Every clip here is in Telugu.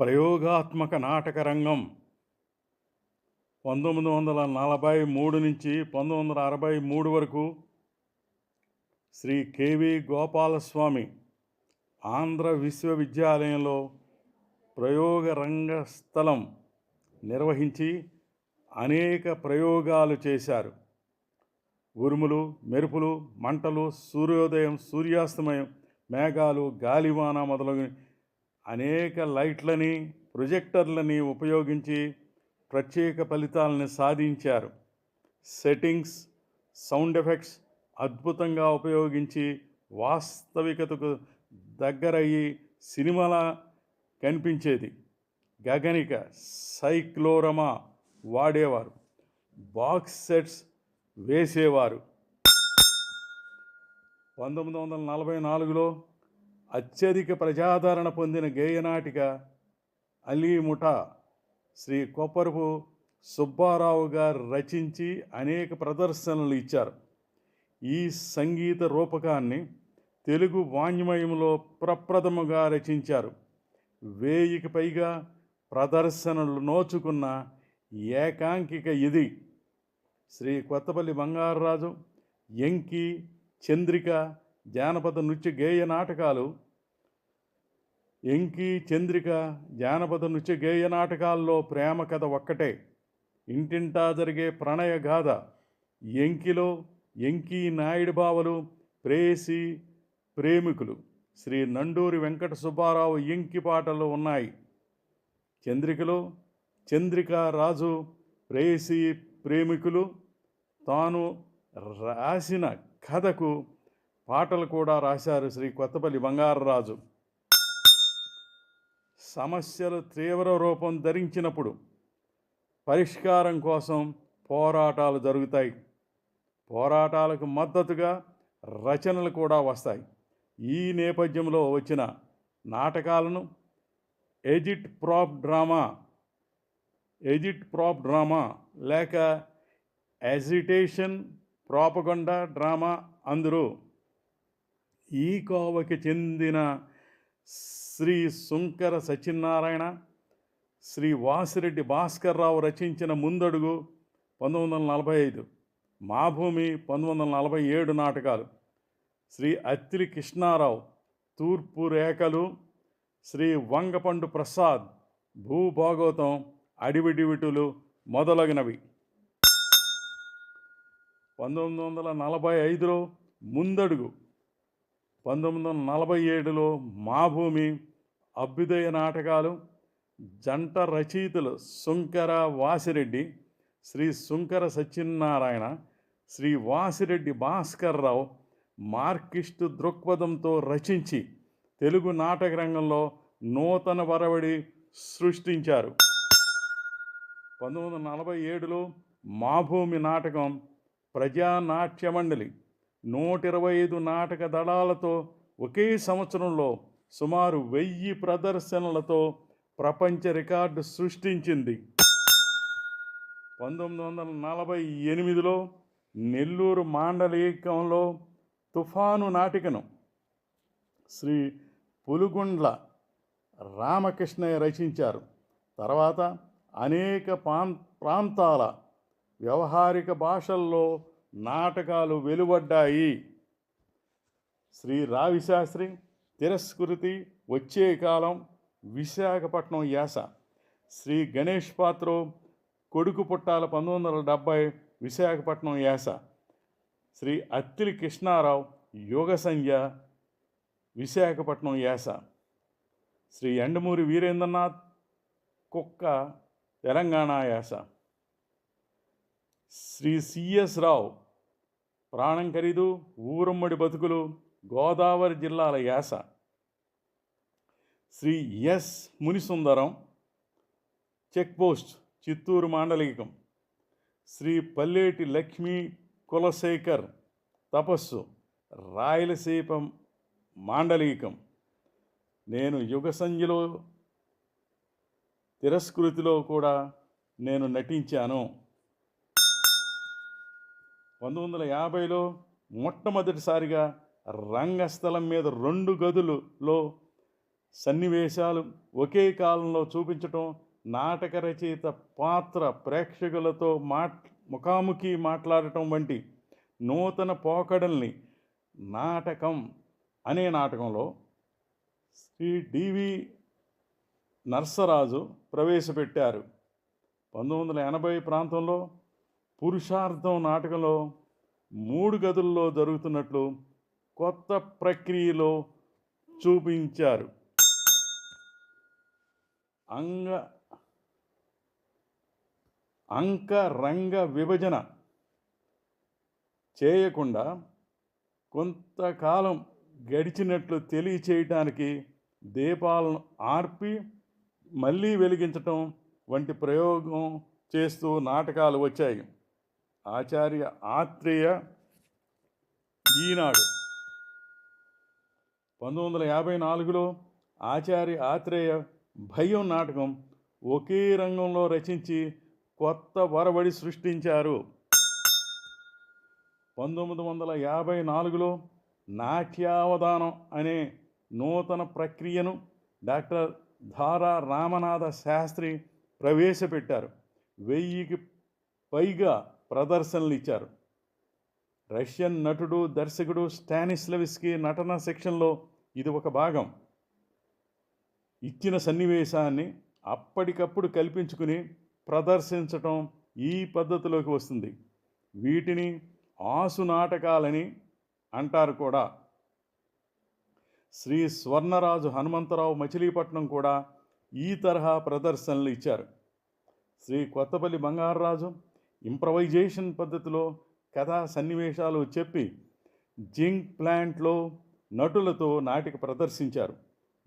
ప్రయోగాత్మక నాటక రంగం. పంతొమ్మిది వందల నలభై మూడు నుంచి పంతొమ్మిది వందల అరవై మూడు వరకు శ్రీ కేవి గోపాలస్వామి ఆంధ్ర విశ్వవిద్యాలయంలో ప్రయోగ రంగస్థలం నిర్వహించి అనేక ప్రయోగాలు చేశారు. ఉరుములు మెరుపులు మంటలు సూర్యోదయం సూర్యాస్తమయం మేఘాలు గాలివాన మొదలగు అనేక లైట్లని ప్రొజెక్టర్లని ఉపయోగించి ప్రత్యేక ఫలితాలను సాధించారు. సెట్టింగ్స్ సౌండ్ ఎఫెక్ట్స్ అద్భుతంగా ఉపయోగించి వాస్తవికతకు దగ్గరయ్యి సినిమాల కనిపించేది. గగనిక సైక్లోరమా వాడేవారు. బాక్స్ సెట్స్ వేసేవారు. పంతొమ్మిది వందల నలభై నాలుగులో అత్యధిక ప్రజాదరణ పొందిన గేయనాటిక అలీముఠా శ్రీ కొప్పరపు సుబ్బారావు గారు రచించి అనేక ప్రదర్శనలు ఇచ్చారు. ఈ సంగీత రూపకాన్ని తెలుగు వాంగ్మయంలో ప్రప్రథముగా రచించారు. వేయికి పైగా ప్రదర్శనలు నోచుకున్న ఏకాంకిక ఇది శ్రీ కొత్తపల్లి బంగారరాజు ఎంకి చంద్రిక జానపద నృత్య గేయ నాటకాలు. ఎంకి చంద్రిక జానపద నృత్య గేయ నాటకాల్లో ప్రేమ కథ ఒక్కటే. ఇంటింటా జరిగే ప్రణయ గాథ. ఎంకిలో ఎంకి నాయుడు బావలు ప్రేసి ప్రేమికులు. శ్రీ నండూరి వెంకట సుబ్బారావు ఎంకి పాటలు ఉన్నాయి. చంద్రికలో చంద్రిక రాజు ప్రేయసి ప్రేమికులు. తాను రాసిన కథకు పాటలు కూడా రాశారు శ్రీ కొత్తపల్లి బంగారరాజు. సమస్యలు తీవ్ర రూపం ధరించినప్పుడు పరిష్కారం కోసం పోరాటాలు జరుగుతాయి. పోరాటాలకు మద్దతుగా రచనలు కూడా వస్తాయి. ఈ నేపథ్యంలో వచ్చిన నాటకాలను agit prop drama agit prop drama లేక ఎజిటేషన్ ప్రాపగొండ డ్రామా అందరూ ఈ కోవకి చెందిన శ్రీ శుంకర సత్యనారాయణ శ్రీ వాసిరెడ్డి భాస్కర్రావు రచించిన ముందడుగు పంతొమ్మిది వందల నలభై ఐదు మా భూమి పంతొమ్మిది వందల నలభై ఏడు నాటకాలు. శ్రీ అత్రి కృష్ణారావు తూర్పు రేఖలు శ్రీ వంగపండు ప్రసాద్ భూభాగవతం అడివిడివిటులు మొదలగునవి. పంతొమ్మిది వందల నలభై ఐదులో ముందడుగు పంతొమ్మిది వందల నలభై ఏడులో మా భూమి అభ్యుదయ నాటకాలు జంట రచయితలు శుంకర వాసిరెడ్డి శ్రీ శుంకర సత్యనారాయణ శ్రీ వాసిరెడ్డి భాస్కర్రావు మార్కిస్టు దృక్పథంతో రచించి తెలుగు నాటక రంగంలో నూతన వరవడి సృష్టించారు. పంతొమ్మిది వందల నలభై ఏడులో మా భూమి నాటకం ప్రజానాట్య మండలి నూట ఇరవై ఐదు నాటక దళాలతో ఒకే సంవత్సరంలో సుమారు వెయ్యి ప్రదర్శనలతో ప్రపంచ రికార్డు సృష్టించింది. పంతొమ్మిది వందల నలభై ఎనిమిదిలో నెల్లూరు మాండలికంలో తుఫాను నాటికను శ్రీ పులుగుండ్ల రామకృష్ణయ్య రచించారు. తర్వాత అనేక ప్రాంతాల వ్యవహారిక భాషల్లో నాటకాలు వెలువడ్డాయి. శ్రీ రావిశాస్త్రి తిరస్కృతి వచ్చే కాలం విశాఖపట్నం యాస. శ్రీ గణేష్ పాత్రో కొడుకు పుట్టాల పంతొమ్మిది వందల డెబ్భై విశాఖపట్నం యాస. శ్రీ అత్తిలి కృష్ణారావు యోగ సంధ్య విశాఖపట్నం యాస. శ్రీ ఎండమూరి వీరేంద్రనాథ్ కుక్క తెలంగాణ యాస. శ్రీ సిఎస్ రావు ప్రాణం ఖరీదు ఊరమ్మడి బతుకులు గోదావరి జిల్లాల యాస. Sri S Munisundaram check post Chittoor మాండలికం. శ్రీ పల్లేటి లక్ష్మీ కులశేఖర్ తపస్సు రాయలసీమ మాండలికం. నేను యుగ సంధ్యలో తిరస్కృతిలో కూడా నేను నటించాను. పంతొమ్మిది వందల యాభైలో మొట్టమొదటిసారిగా రంగస్థలం మీద రెండు గదులలో సన్నివేశాలు ఒకే కాలంలో చూపించటం నాటక రచయిత పాత్ర ప్రేక్షకులతో మాట్ ముఖాముఖి మాట్లాడటం వంటి నూతన పోకడల్ని నాటకం అనే నాటకంలో శ్రీ డివి నర్సరాజు ప్రవేశపెట్టారు. పంతొమ్మిది వందల ఎనభై ప్రాంతంలో పురుషార్థం నాటకంలో మూడు గదుల్లో జరుగుతున్నట్లు కొత్త ప్రక్రియలో చూపించారు. అంగ అంక రంగ విభజన చేయకుండా కొంతకాలం గడిచినట్లు తెలియచేయటానికి దీపాలను ఆర్పి మళ్ళీ వెలిగించటం వంటి ప్రయోగం చేస్తూ నాటకాలు వచ్చాయి. ఆచార్య ఆత్రేయ ఈనాడు. పంతొమ్మిది వందల యాభై నాలుగులో ఆచార్య ఆత్రేయ భయం నాటకం ఒకే రంగంలో రచించి కొత్త వరబడి సృష్టించారు. పంతొమ్మిది వందల యాభై నాలుగులో నాట్యావధానం అనే నూతన ప్రక్రియను డాక్టర్ ధారా రామనాథ శాస్త్రి ప్రవేశపెట్టారు. వెయ్యికి పైగా ప్రదర్శనలు ఇచ్చారు రష్యన్ నటుడు దర్శకుడు స్టానిస్లవిస్కి నటన సెక్షన్లో ఇది ఒక భాగం. ఇచ్చిన సన్నివేశాన్ని అప్పటికప్పుడు కల్పించుకుని ప్రదర్శించటం ఈ పద్ధతిలోకి వస్తుంది. వీటిని ఆసు నాటకాలని అంటారు కూడా. శ్రీ స్వర్ణరాజు హనుమంతరావు మచిలీపట్నం కూడా ఈ తరహా ప్రదర్శనలు ఇచ్చారు. శ్రీ కొత్తపల్లి బంగారరాజు ఇంప్రవైజేషన్ పద్ధతిలో కథా సన్నివేశాలు చెప్పి జింక్ ప్లాంట్లో నటులతో నాటిక ప్రదర్శించారు.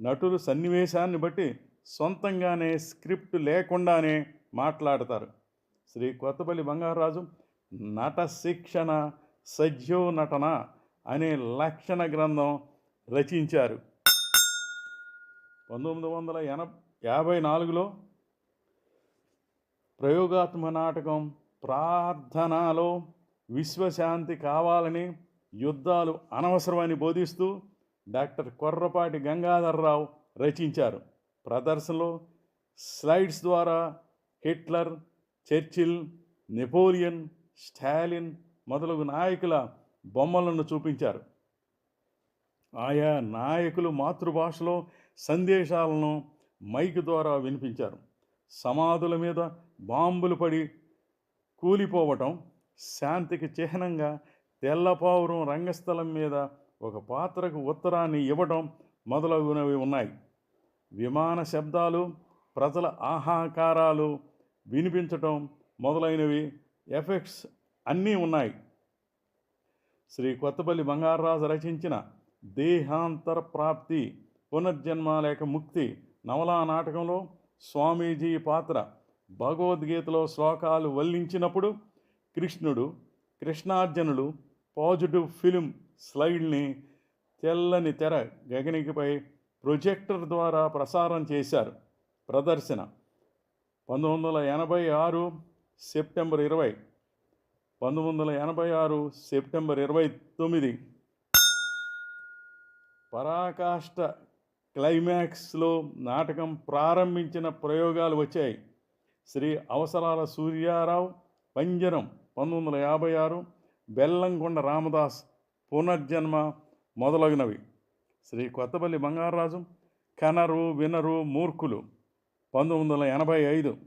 నటులు సన్నివేశాన్ని బట్టి సొంతంగానే స్క్రిప్ట్ లేకుండానే మాట్లాడతారు. శ్రీ కొత్తపల్లి బంగారాజు నట శిక్షణ సజ్జో నటన అనే లక్షణ గ్రంథం రచించారు. పంతొమ్మిది వందల ఎన యాభై నాలుగులో ప్రయోగాత్మ నాటకం ప్రార్థనలో విశ్వశాంతి కావాలని యుద్ధాలు అనవసరమని బోధిస్తూ డాక్టర్ కొర్రపాటి గంగాధర్రావు రచించారు. ప్రదర్శనలో స్లైడ్స్ ద్వారా హిట్లర్ చర్చిల్ నెపోలియన్ స్టాలిన్ మొదలగు నాయకుల బొమ్మలను చూపించారు. ఆయా నాయకులు మాతృభాషలో సందేశాలను మైక్ ద్వారా వినిపించారు. సమాధుల మీద బాంబులు పడి కూలిపోవటం శాంతికి చిహ్నంగా తెల్లపావురం రంగస్థలం మీద ఒక పాత్రకు ఉత్తరాన్ని ఇవ్వటం మొదలగునవి ఉన్నాయి. విమాన శబ్దాలు ప్రజల ఆహాకారాలు వినిపించటం మొదలైనవి ఎఫెక్ట్స్ అన్నీ ఉన్నాయి. శ్రీ కొత్తపల్లి బంగారరాజు రచించిన దేహాంతర ప్రాప్తి పునర్జన్మ లేక ముక్తి నవలా నాటకంలో స్వామీజీ పాత్ర భగవద్గీతలో శ్లోకాలు వల్లించినప్పుడు కృష్ణుడు కృష్ణార్జునుడు పాజిటివ్ ఫిలిం స్లైడ్ని తెల్లని తెర గగనికపై ప్రొజెక్టర్ ద్వారా ప్రసారం చేశారు. ప్రదర్శన పంతొమ్మిది వందల ఎనభై ఆరు సెప్టెంబర్ ఇరవై పంతొమ్మిది వందల ఎనభై ఆరు సెప్టెంబర్ ఇరవై తొమ్మిది. పరాకాష్ట క్లైమాక్స్లో నాటకం ప్రారంభించిన ప్రయోగాలు వచ్చాయి. శ్రీ అవసరాల సూర్యారావు పంజరం పంతొమ్మిది వందల యాభై ఆరు బెల్లంకొండ రామదాస్ పునర్జన్మ మొదలగునవి. శ్రీ కొత్తపల్లి బంగారరాజు కనరు వినరు మూర్ఖులు పంతొమ్మిది వందల ఎనభై ఐదు.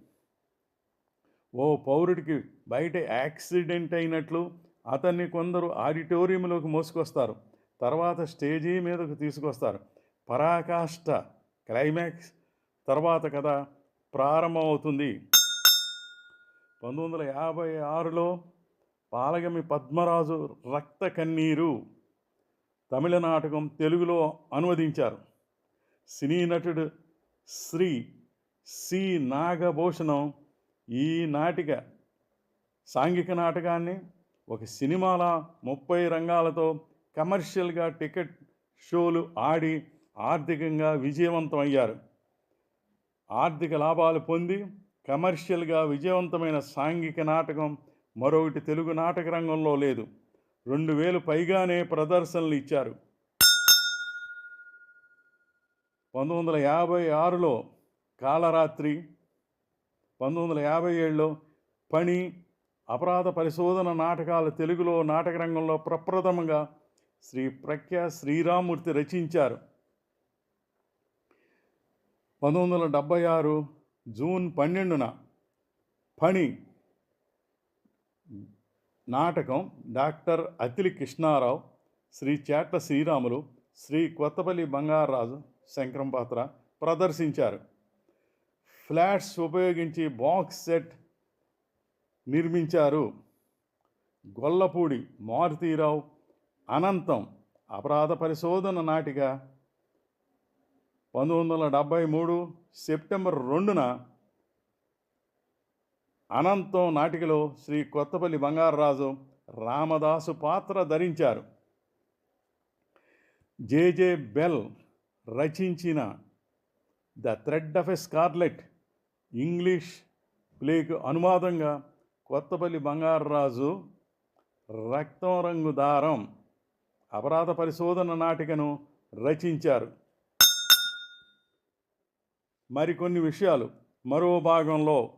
ఓ పౌరుడికి బయట యాక్సిడెంట్ అయినట్లు అతన్ని కొందరు ఆడిటోరియంలోకి మోసుకొస్తారు. తర్వాత స్టేజీ మీదకు తీసుకొస్తారు. పరాకాష్ట క్లైమాక్స్ తర్వాత కదా ప్రారంభమవుతుంది. పంతొమ్మిది వందల యాభై ఆరులో పాలగమి పద్మరాజు రక్త కన్నీరు తమిళ నాటకం తెలుగులో అనువదించారు. సినీ నటుడు శ్రీ సి నాగభూషణం ఈ నాటిక సాంఘిక నాటకాన్ని ఒక సినిమాల ముప్పై రంగాలతో కమర్షియల్గా టికెట్ షోలు ఆడి ఆర్థికంగా విజయవంతం అయ్యారు ఆర్థిక లాభాలు పొంది కమర్షియల్గా విజయవంతమైన సాంఘిక నాటకం మరొకటి తెలుగు నాటక రంగంలో లేదు. రెండు వేలు పైగానే ప్రదర్శనలు ఇచ్చారు. పంతొమ్మిది వందల యాభై ఆరులో కాలరాత్రి పంతొమ్మిది వందల యాభై ఏడులో పని అపరాధ పరిశోధన నాటకాలు తెలుగులో నాటక రంగంలో ప్రప్రథమంగా శ్రీ ప్రఖ్యా శ్రీరామూర్తి రచించారు. పంతొమ్మిది వందల డెబ్భై ఆరు జూన్ పన్నెండున పని నాటకం డాక్టర్ అతిలి కృష్ణారావు శ్రీ చేట్ల శ్రీరాములు శ్రీ కొత్తపల్లి బంగారాజు శంకరం పాత్ర ప్రదర్శించారు. ఫ్లాట్స్ ఉపయోగించి బాక్స్ సెట్ నిర్మించారు. గొల్లపూడి మారుతీరావు అనంతం అపరాధ పరిశోధన నాటిక పంతొమ్మిది వందల డెబ్భై మూడు సెప్టెంబర్ రెండున అనంతం నాటికలో శ్రీ కొత్తపల్లి బంగారరాజు రామదాసు పాత్ర ధరించారు. జేజే బెల్ రచించిన the thread of a scarlet English ప్లేకు అనువాదంగా కొత్తపల్లి బంగారరాజు రక్తం రంగు దారం అపరాధ పరిశోధన నాటికను రచించారు. మరికొన్ని విషయాలు మరో భాగంలో